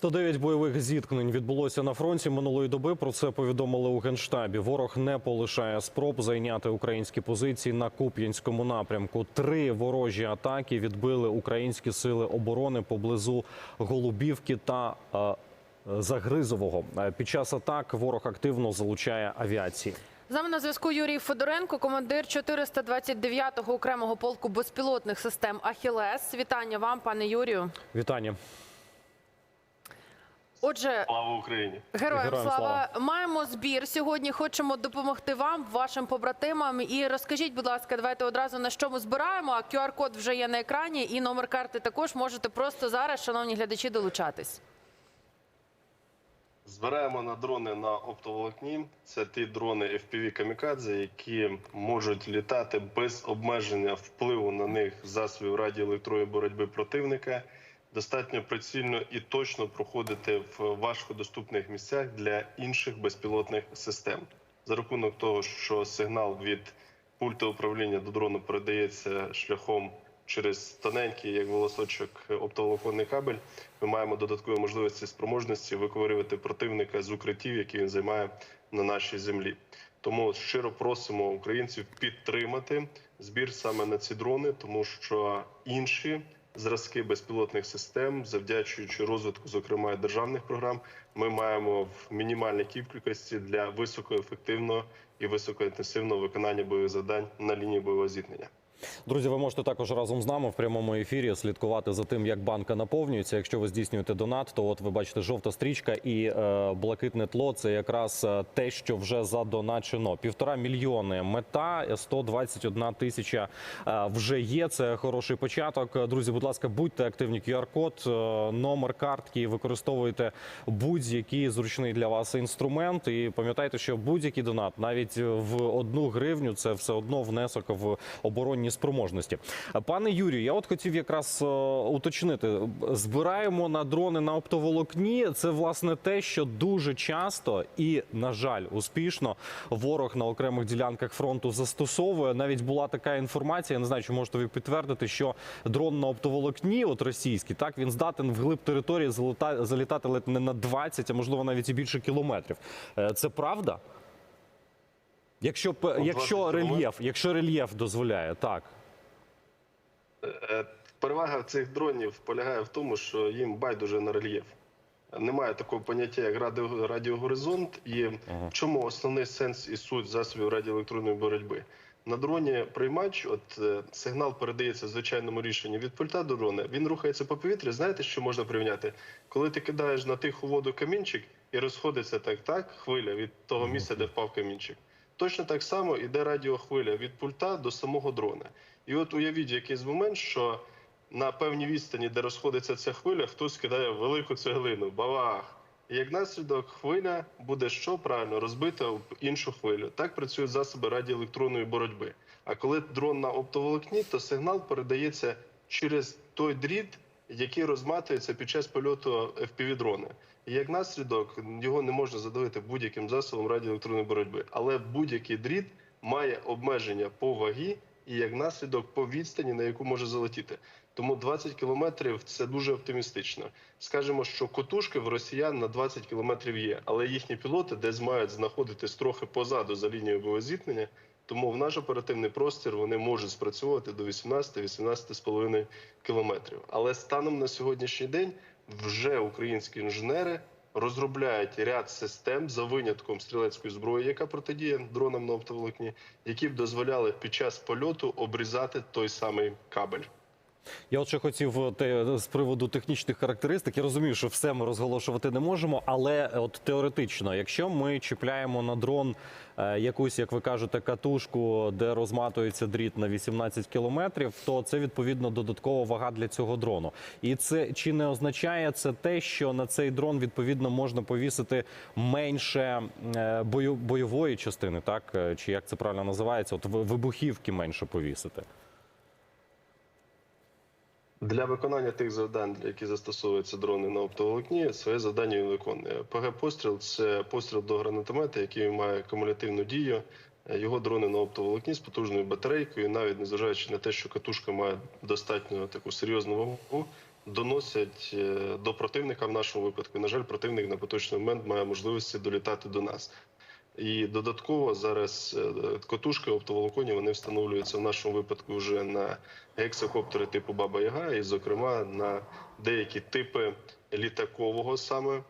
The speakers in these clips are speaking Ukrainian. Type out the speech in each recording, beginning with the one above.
109 бойових зіткнень відбулося на фронті минулої доби. Про це повідомили у генштабі. Ворог не полишає спроб зайняти українські позиції на Куп'янському напрямку. Три ворожі атаки відбили українські сили оборони поблизу Голубівки та е, Загризового. Е, Під час атак ворог активно залучає авіації. З нами на зв'язку Юрій Федоренко, командир 429-го окремого полку безпілотних систем Ахілес. Вітання вам, пане Юрію. Вітання. Отже, Слава Україні! героям, Героям слава. Маємо збір сьогодні. Хочемо допомогти вам, вашим побратимам. І розкажіть, будь ласка, давайте одразу на що ми збираємо. А QR-код вже є на екрані, і номер карти також можете просто зараз, шановні глядачі, долучатись. Збираємо на дрони на оптоволокні. Це ті дрони FPV камікадзе, які можуть літати без обмеження впливу на них засобів радіоелектронної боротьби противника. Достатньо прицільно і точно проходити в важкодоступних місцях для інших безпілотних систем. За рахунок того, що сигнал від пульту управління до дрону передається шляхом через тоненький, як волосочок, оптоволоконний кабель, ми маємо додаткові можливості спроможності виковирювати противника з укриттів, які він займає на нашій землі. Тому щиро просимо українців підтримати збір саме на ці дрони, тому що інші зразки безпілотних систем, завдячуючи розвитку, зокрема державних програм, ми маємо в мінімальній кількості для високоефективного і високоінтенсивного виконання бойових завдань на лінії бойового зіткнення. Друзі, ви можете також разом з нами в прямому ефірі слідкувати за тим, як банка наповнюється. Якщо ви здійснюєте донат, то от ви бачите жовта стрічка і е, блакитне тло. Це якраз е, те, що вже задоначено. Півтора мільйони мета, 121 тисяча е, вже є. Це хороший початок. Друзі, будь ласка, будьте активні. QR-код, е, номер картки. Використовуйте будь-який зручний для вас інструмент. І пам'ятайте, що будь-який донат, навіть в одну гривню, це все одно внесок в оборонні спроможності. Пане Юрію, я от хотів якраз е, уточнити: збираємо на дрони на оптоволокні. Це власне те, що дуже часто і, на жаль, успішно ворог на окремих ділянках фронту застосовує. Навіть була така інформація. Я не знаю, чи можете ви підтвердити, що дрон на оптоволокні, от російський, так він здатен вглиб території залітати ледь не на 20, а можливо навіть і більше кілометрів. Е, Це правда? Якщо п- 20 якщо рельєф, якщо рельєф дозволяє, так. Е, Перевага цих дронів полягає в тому, що їм байдуже на рельєф. Немає такого поняття, як радіо- радіогоризонт, і в чому основний сенс і суть засобів радіоелектронної боротьби. На дроні приймач, от е, сигнал передається в звичайному рішенні від пульта до дрона. Він рухається по повітрі. Знаєте, що можна порівняти? Коли ти кидаєш на тиху воду камінчик і розходиться так, так хвиля від того місця, де впав камінчик. Точно так само іде радіохвиля від пульта до самого дрона. І от уявіть якийсь момент, що на певній відстані, де розходиться ця хвиля, хтось кидає велику цеглину, бавах. І як наслідок хвиля буде що правильно розбита об іншу хвилю. Так працюють засоби радіоелектронної боротьби. А коли дрон на оптоволокні, то сигнал передається через той дріт, який розматується під час польоту FPV-дрона. Як наслідок його не можна задавити будь-яким засобом радіоелектронної боротьби. Але будь-який дріт має обмеження по вагі і як наслідок по відстані, на яку може залетіти. Тому 20 кілометрів це дуже оптимістично. Скажемо, що котушки в росіян на 20 кілометрів є, але їхні пілоти десь мають знаходитись трохи позаду за лінією зіткнення. Тому в наш оперативний простір вони можуть спрацьовувати до 18-18,5 кілометрів. Але станом на сьогоднішній день вже українські інженери розробляють ряд систем за винятком стрілецької зброї, яка протидіє дронам на оптоволокні, які б дозволяли під час польоту обрізати той самий кабель. Я от ще хотів е, те, з приводу технічних характеристик. Я розумію, що все ми розголошувати не можемо, але е, от теоретично, якщо ми чіпляємо на дрон е, якусь, як ви кажете, катушку, де розматується дріт на 18 кілометрів, то це відповідно додаткова вага для цього дрону. І це чи не означає це те, що на цей дрон відповідно можна повісити менше е, бою, бойової частини, так Е, чи як це правильно називається? От вибухівки менше повісити. Для виконання тих завдань, які застосовуються дрони на оптоволокні, своє завдання він виконує. ПГ-постріл це постріл до гранатомета, який має кумулятивну дію. Його дрони на оптоволокні з потужною батарейкою, навіть незважаючи на те, що катушка має достатньо таку серйозну вагу, доносять е, до противника в нашому випадку. На жаль, противник на поточний момент має можливості долітати до нас. І додатково зараз е, котушки оптоволоконні вони встановлюються в нашому випадку вже на гексакоптери типу Баба Яга, і, зокрема, на деякі типи літакового саме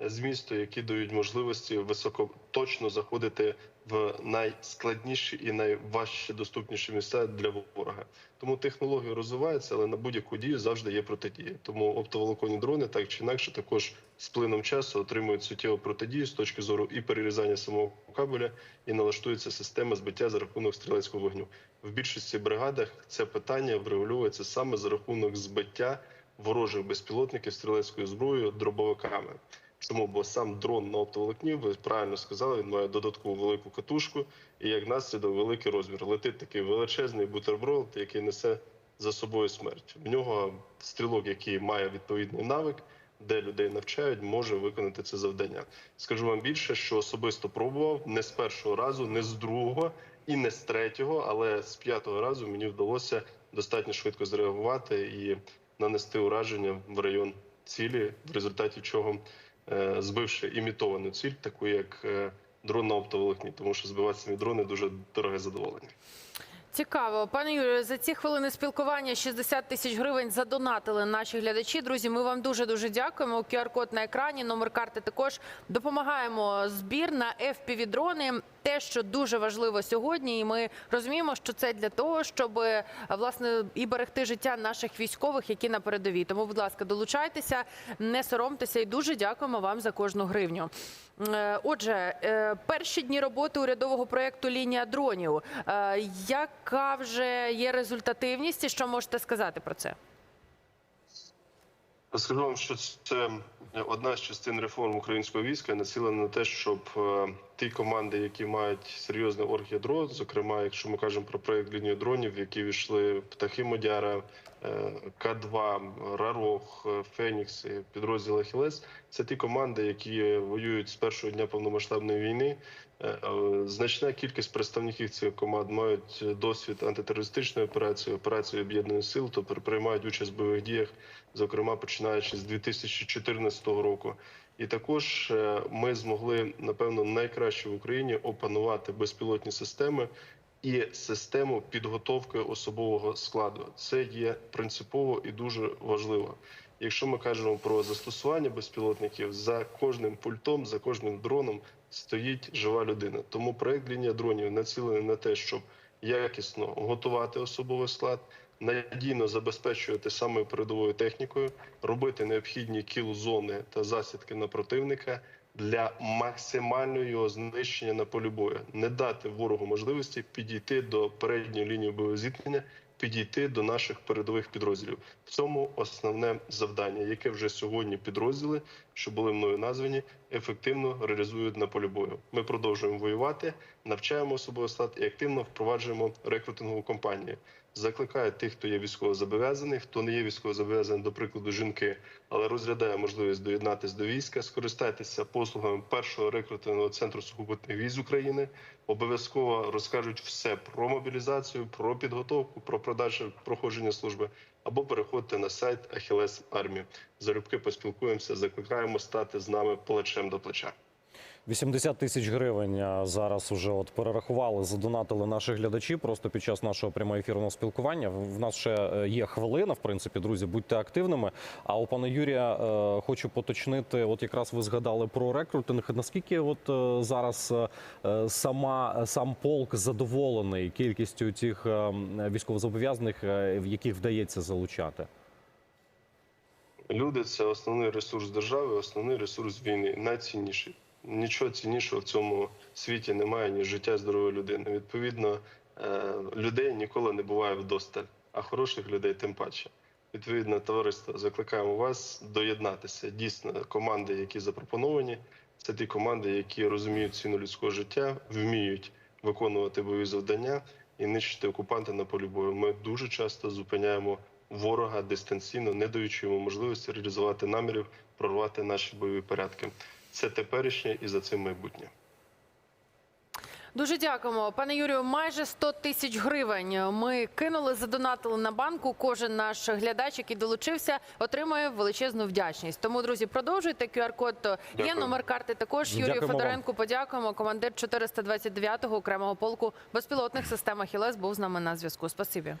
змісту, які дають можливості високоточно заходити в найскладніші і найважче доступніші місця для ворога. Тому технології розвиваються, але на будь-яку дію завжди є протидія. Тому оптоволоконні дрони так чи інакше також з плином часу отримують суттєву протидію з точки зору і перерізання самого кабеля, і налаштується система збиття за рахунок стрілецького вогню. В більшості бригадах це питання врегульовується саме за рахунок збиття ворожих безпілотників стрілецькою зброєю дробовиками. Чому? Бо сам дрон на оптоволокні, ви правильно сказали, він має додаткову велику катушку і як наслідок великий розмір. Летить такий величезний бутерброд, який несе за собою смерть. В нього стрілок, який має відповідний навик, де людей навчають, може виконати це завдання. Скажу вам більше, що особисто пробував не з першого разу, не з другого і не з третього, але з п'ятого разу мені вдалося достатньо швидко зреагувати і нанести ураження в район цілі, в результаті чого збивши імітовану ціль, таку як е, дрон на оптоволокні, тому що збивати самі дрони дуже дороге задоволення. Цікаво, пане Юрію, за ці хвилини спілкування 60 тисяч гривень задонатили наші глядачі. Друзі, ми вам дуже дуже дякуємо. QR-код на екрані, номер карти також допомагаємо. Збір на fpv дрони те, що дуже важливо сьогодні, і ми розуміємо, що це для того, щоб е, власне і берегти життя наших військових, які на передовій. Тому, будь ласка, долучайтеся, не соромтеся, і дуже дякуємо вам за кожну гривню. Е, Отже, е, перші дні роботи урядового проєкту Лінія дронів. Яка вже є результативність, і що можете сказати про це? Скажу вам, що це одна з частин реформ українського війська націлена на те, щоб е, ті команди, які мають серйозне оргядро, зокрема, якщо ми кажемо про проект лінії дронів, в які війшли птахи Модяра, е, К2, Рарох, е, Фенікс, підрозділ Ахілес, це ті команди, які воюють з першого дня повномасштабної війни. Значна кількість представників цих команд мають досвід антитерористичної операції, операції об'єднаних сил, тобто приймають участь в бойових діях, зокрема починаючи з 2014 року. І також е, ми змогли напевно найкраще в Україні опанувати безпілотні системи і систему підготовки особового складу. Це є принципово і дуже важливо. Якщо ми кажемо про застосування безпілотників, за кожним пультом, за кожним дроном стоїть жива людина. Тому проект лінія дронів націлений на те, щоб якісно готувати особовий склад, надійно забезпечувати саме передовою технікою, робити необхідні кіл-зони та засідки на противника для максимального його знищення на полі бою, не дати ворогу можливості підійти до передньої лінії бойового зіткнення, підійти до наших передових підрозділів. В цьому основне завдання, яке вже сьогодні підрозділи, що були мною названі, ефективно реалізують на полі бою. Ми продовжуємо воювати, навчаємо особовий склад і активно впроваджуємо рекрутингову кампанію. Закликаю тих, хто є військовозобов'язаний, хто не є військовозобов'язаний, до прикладу, жінки, але розглядає можливість доєднатися до війська, скористайтеся послугами першого рекрутингового центру сухопутних військ України. Обов'язково розкажуть все про мобілізацію, про підготовку, про продажу проходження служби. Або переходьте на сайт Ахілес Армії. Залюбки поспілкуємося, закликаємо стати з нами плечем до плеча. 80 тисяч гривень зараз уже от перерахували, задонатили наші глядачі просто під час нашого прямоефірного спілкування. В в нас ще е, є хвилина, в принципі, друзі, будьте активними. А у пана Юрія е, хочу поточнити, от якраз ви згадали про рекрутинг. Наскільки от е, зараз е, е, сама сам полк задоволений кількістю тих е, військовозобов'язаних, е, в яких вдається залучати? Люди це основний ресурс держави, основний ресурс війни, найцінніший. Нічого ціннішого в цьому світі немає, ніж життя здорової людини. Відповідно, е, людей ніколи не буває вдосталь, а хороших людей тим паче. Відповідно, товариство, закликаємо вас доєднатися. Дійсно, команди, які запропоновані, це ті команди, які розуміють ціну людського життя, вміють виконувати бойові завдання і нищити окупанта на полі бою. Ми дуже часто зупиняємо ворога дистанційно, не даючи йому можливості реалізувати намірів, прорвати наші бойові порядки. Це теперішнє і за цим майбутнє. Дуже дякуємо, пане Юрію. Майже 100 тисяч гривень ми кинули, задонатили на банку. Кожен наш глядач, який долучився, отримує величезну вдячність. Тому, друзі, продовжуйте. QR-код то є Дякую. номер карти. Також Юрію Дякуємо вам. Федоренку подякуємо. Командир 429-го окремого полку безпілотних систем «Ахілес» був з нами на зв'язку. Спасибі.